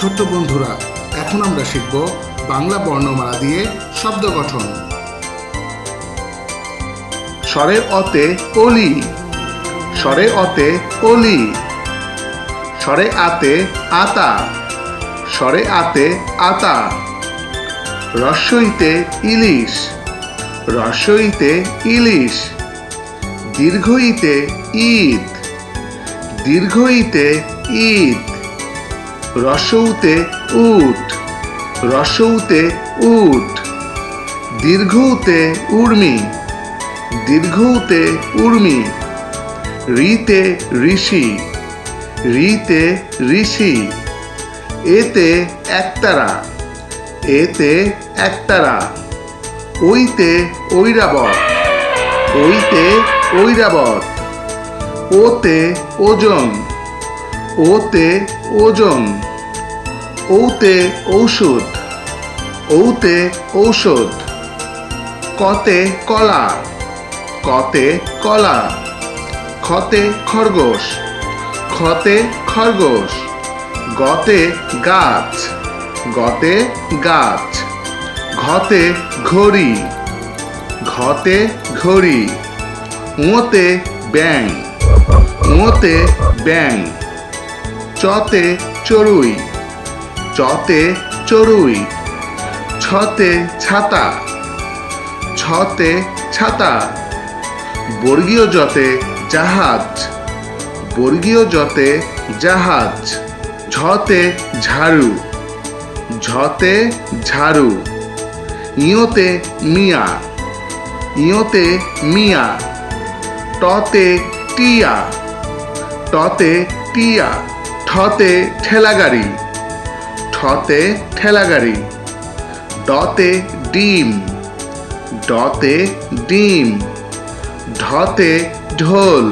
ছোট্ট বন্ধুরা, এখন আমরা শিখব বাংলা বর্ণমালা দিয়ে শব্দ গঠন। স্বরে অতে অলি, স্বরে অতে অলি, স্বরে আতে আতা, স্বরে আতে আতা, রস্যইতে ইলিশ রস্যইতে ইলিশ, দীর্ঘইতে ঈদ দীর্ঘইতে ঈদ। রসৌতে উট রসৌতে উট, দীর্ঘতে উর্মি দীর্ঘতে উর্মি, রিতে ঋষি রিতে ঋষি, এতে একতারা এতে একতারা, ওইতে ঐরাবত ওইতে ঐরাবত, ওতে ওজন ওতে ওজন, ওতে ঔষধ ওতে ঔষধ, কতে কলা কতে কলা, খতে খরগোশ খতে খরগোশ, গতে গাছ গতে গাছ, ঘতে ঘড়ি ঘতে ঘড়ি, উঁতে ব্যাং উঁতে ব্যাং চতে চড়ুই চতে চড়ুই, ছতে ছাতা ছতে ছাতা, বর্গীয় জতে জাহাজ, বর্গীয় জতে জাহাজ, ঝতে ঝাড়ু ঝতে ঝাড়ু, ইয়োতে মিয়া ইয়োতে মিয়া, টতে টিয়া টতে টিয়া। ঠতে ঠেলাগাড়ি ঠতে ঠেলাগাড়ি, ডতে ডিম ডতে ডিম, ঢতে ঢোল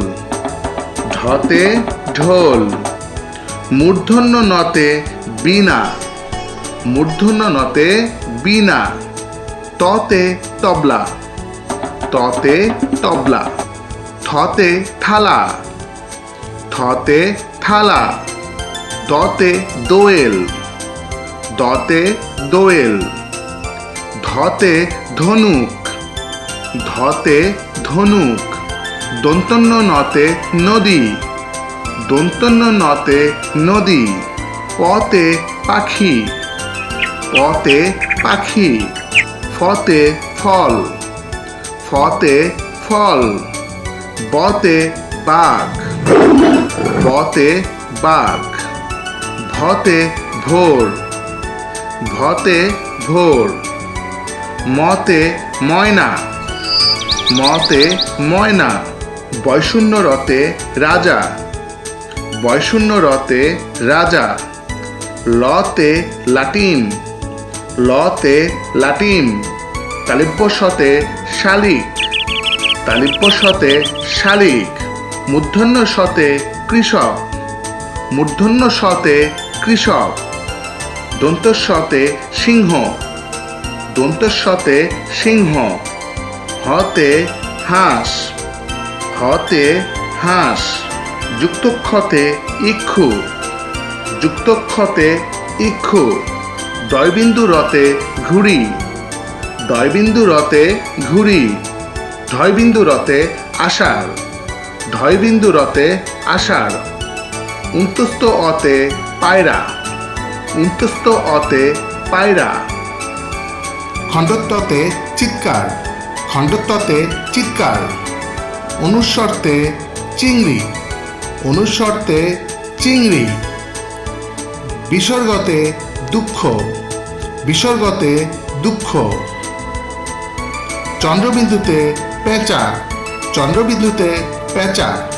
ঢতে ঢোল, মূর্ধন্য নতে বিনা মূর্ধন্য নতে বিনা ততে তবলা ততে তবলা, থতে থালা থতে থালা। দতে দোয়েল। দতে দোয়েল। ধতে ধনুক। ধতে ধনুক। দন্তন্য নতে নদী। দন্তন্য নতে নদী। পতে পাখি। পতে পাখি। ফতে ফল। ফতে ফল। বতে বাঘ। বতে বাঘ। ভতে ভোর ভতে ভোর মতে ময়না মতে ময়না বৈশূন্য রতে রাজা বৈশূন্য রতে রাজা, লতে লাটিন লতে লাটিন, তালিব্য শতে শালিক, তালিব্য শতে শালিক, মূর্ধন্য সতে কৃষক, মূর্ধন্য শতে কৃষক। দন্তস্বতে সিংহ। দন্তস্বতে সিংহ। হতে হাঁস। হতে হাঁস। যুক্তক্ষতে ইক্ষু। যুক্তক্ষতে ইক্ষু। দয়বিন্দু রতে ঘুড়ি। দয়বিন্দু রতে ঘুড়ি। ঢয়বিন্দু রতে আষাঢ়। ঢয়বিন্দু রতে আষাঢ়। উন্তস্ত অতে পায়রা। উন্তস্ত অতে পায়রা। খণ্ডত্বতে চিৎকার। খণ্ডত্বতে চিৎকার। অনুস্বর্তে চিংড়ি। অনুস্বর্তে চিংড়ি। বিসর্গতে দুঃখ। বিসর্গতে দুঃখ। চন্দ্রবিন্দুতে পেঁচা। চন্দ্রবিন্দুতে পেঁচা।